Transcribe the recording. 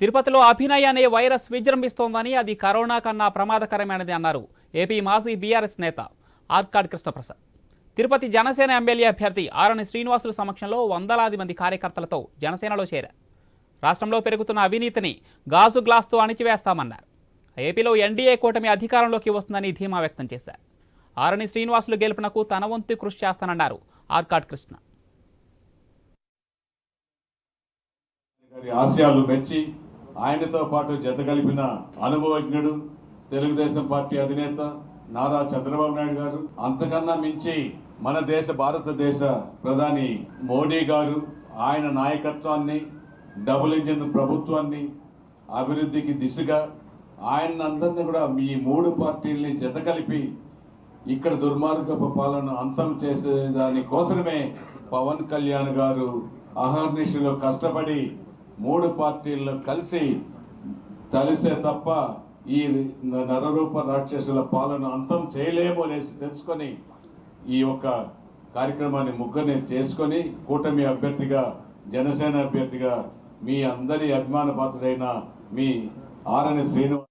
తిరుపతిలో అభినయ్ అనే వైరస్ విజృంభిస్తోందని అది కరోనా కన్నా ప్రమాదకరమైనది అన్నారు ఏపీ మాజీ బీఆర్ఎస్ నేత ఆర్కాడ్ కృష్ణప్రసాద్. తిరుపతి జనసేన ఎమ్మెల్యే అభ్యర్థి ఆరణి శ్రీనివాసులు సమక్షంలో వందలాది మంది కార్యకర్తలతో జనసేనలో చేరారు. రాష్ట్రంలో పెరుగుతున్న అవినీతిని గాజు గ్లాస్తో అణిచివేస్తామన్నారు. ఏపీలో ఎన్డీఏ కూటమి అధికారంలోకి వస్తుందని ధీమా వ్యక్తం చేశారు. ఆరణి శ్రీనివాసులు గెలుపునకు తన వంతు కృషి చేస్తానన్నారు ఆర్కాడ్ కృష్ణ. ఆశయాలు మెచ్చి ఆయనతో పాటు జత కలిపిన అనుభవజ్ఞుడు తెలుగుదేశం పార్టీ అధినేత నారా చంద్రబాబు నాయుడు గారు అంతకన్నా మించి మన దేశ భారతదేశ ప్రధాని మోడీ గారు ఆయన నాయకత్వాన్ని డబుల్ ఇంజిన్ ప్రభుత్వాన్ని అభివృద్ధికి దిశగా ఆయన అందరినీ కూడా మీ మూడు పార్టీల్ని జత కలిపి ఇక్కడ దుర్మార్గపు పాలన అంతం చేసే దాని కోసమే పవన్ కళ్యాణ్ గారు అహర్నిశలో కష్టపడి మూడు పార్టీల్లో కలిసి కలిసే తప్ప ఈ నరరూప రాక్షసుల పాలన అంతం చేయలేము అనేసి తెలుసుకొని ఈ యొక్క కార్యక్రమాన్ని ముగ్గురిని చేసుకొని కూటమి అభ్యర్థిగా జనసేన అభ్యర్థిగా మీ అందరి అభిమాన పాత్రుడైన మీ ఆరని శ్రీనివాస్